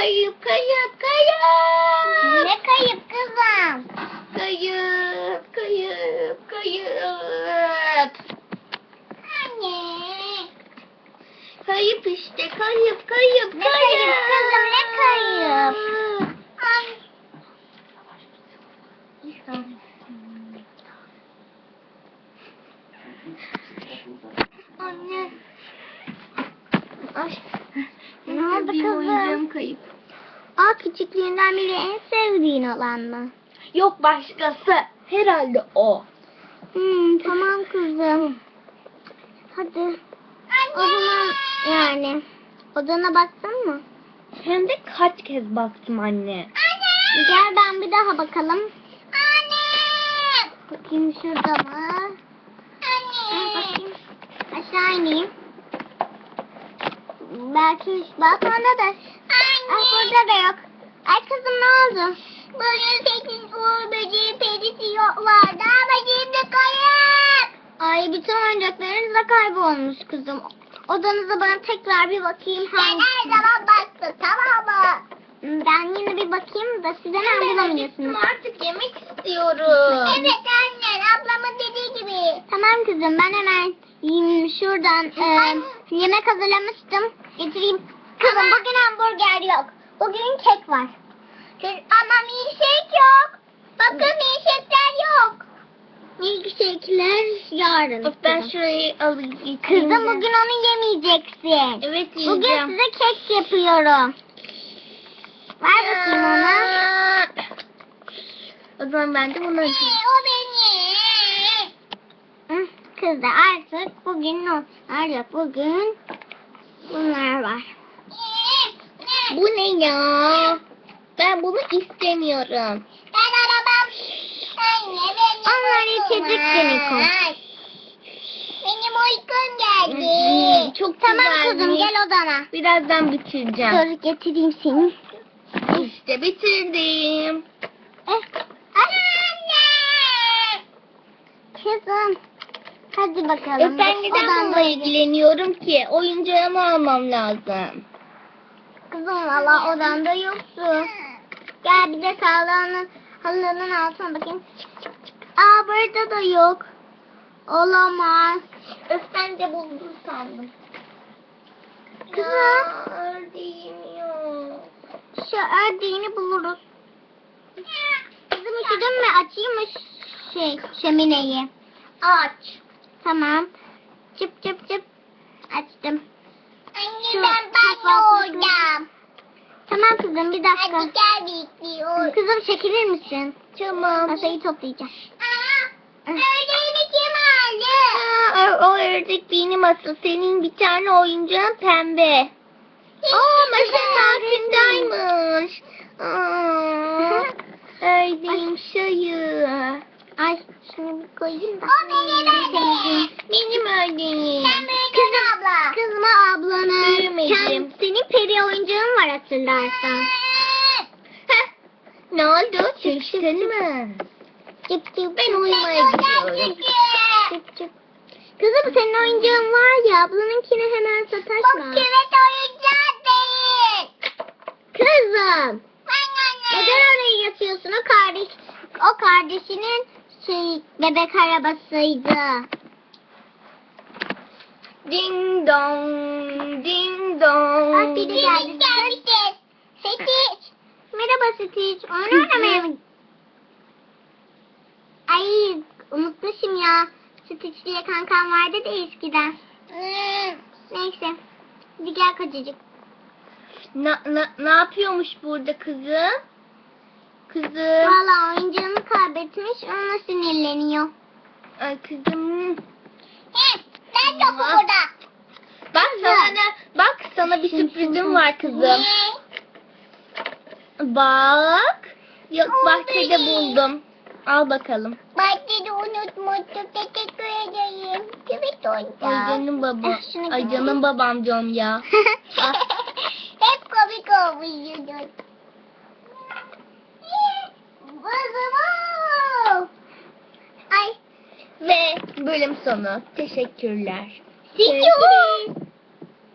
kayıp kayıp kayıp. Ne kayıp kızım? Kayıp kayıp kayıp. Anne. Kayıp işte kayıp kayıp Ne kayıp kızım, ne kayıp? Ay. Anne. Ay. Ne oldu Bir kızım? oyuncağım kayıp. Aa küçüklüğünden beri en sevdiğin olan mı? Yok başkası. Herhalde o. Hmm, tamam kızım. Hadi. O zaman yani odana baktın mı? Hem de kaç kez baktım anne. Anne. Gel ben bir daha bakalım. Anne. Bakayım şurada mı? Anne. Bakayım. Aşağı ineyim. Belki balkonda da. Kızım ne oldu? Bugün sekiz uğur böceği perisi yok vardı ama şimdi kayıp. Ay bütün oyuncaklarınız da kaybolmuş kızım. Odanıza ben tekrar bir bakayım. Ben her zaman baktım tamam mı? Ben yine bir bakayım da siz hemen bulamıyorsunuz. Artık yemek istiyorum. Evet anne ablamın dediği gibi. Tamam kızım ben hemen yiyeyim şuradan e, yemek hazırlamıştım. Getireyim. Kızım bugün hamburger yok. Bugün kek var. Ama milkshake yok. Bakın milkshake'ler yok. Milkshake'ler yarın. Bak ben şurayı alayım. Kızım bugün onu yemeyeceksin. Evet Bugün yiyeceğim. size kek yapıyorum. Ver bakayım ona. O zaman ben de bunu açayım. O benim. Kız da artık bugün notlar yok. Bugün bunlar var. Bu ne ya? Ben bunu istemiyorum. Ben arabam. Anne benim Onlar içecek demek o. Benim uykum geldi. Çok Tamam güzelmiş. kızım gel odana. Birazdan bitireceğim. Dur getireyim seni. İşte bitirdim. Eh. Anne. Kızım. Hadi bakalım. E ben neden bununla ilgileniyorum ki? Oyuncağımı almam lazım. Kızım valla odanda yoktu. Gel bir de sağlığının halının altına bakayım. Aa burada da yok. Olamaz. Öf ben de buldum sandım. Kızım. Ya, ördeğim yok. Şu ördeğini buluruz. Kızım üşüdün mü? Açayım mı şey şömineyi? Aç. Tamam. Çıp çıp çıp. Açtım. Anne Şu ben banyo. Tamam kızım bir dakika. Hadi gel bekliyor. Kızım çekilir misin? Tamam. Masayı toplayacağım. Aa, ördeğini kim aldı? Aa, o, o ördek benim asıl. Senin bir tane oyuncağın pembe. Aa masanın altındaymış. Aa, ördeğim şayı. Ay şunu bir koyayım da. O benim ördeğim. Benim ördeğim. Sen büyüdün abla. Kızma ablanın. Büyümedim. Peri oyuncağın var hatırlarsan. Ne oldu? Çektin mi? Çıp çıp. Ben uyumaya gidiyorum. Çıp çıp. Kızım senin oyuncağın var ya ablanınkini hemen sataşma. küvet oyuncağı değil. Kızım. Ben anne. Neden oraya yatıyorsun? O kardeş, o kardeşinin şey bebek arabasıydı. Ding dong, ding dong. Biri geldi. Gelmiştir. Stitch. Merhaba Stitch. Oyun oynamaya mı? Ay unutmuşum ya. Stitch diye kankam vardı da eskiden. Neyse. Hadi gel kocacık. Ne, ne, ne yapıyormuş burada kızım? Kızım. Valla oyuncağını kaybetmiş ona sinirleniyor. Ay kızım. Hı, Ben yokum burada. Bak sana sana bir sürprizim var kızım. Bak. Yok bahçede buldum. Al bakalım. Bahçede unutmuştum. Teşekkür ederim. Küvet Ay oyuncağı. canım babam. Ah, Ay canım babam diyorum ya. Ah. Hep komik olmuşsun. Bozum. Ay. Ve bölüm sonu. Teşekkürler. You.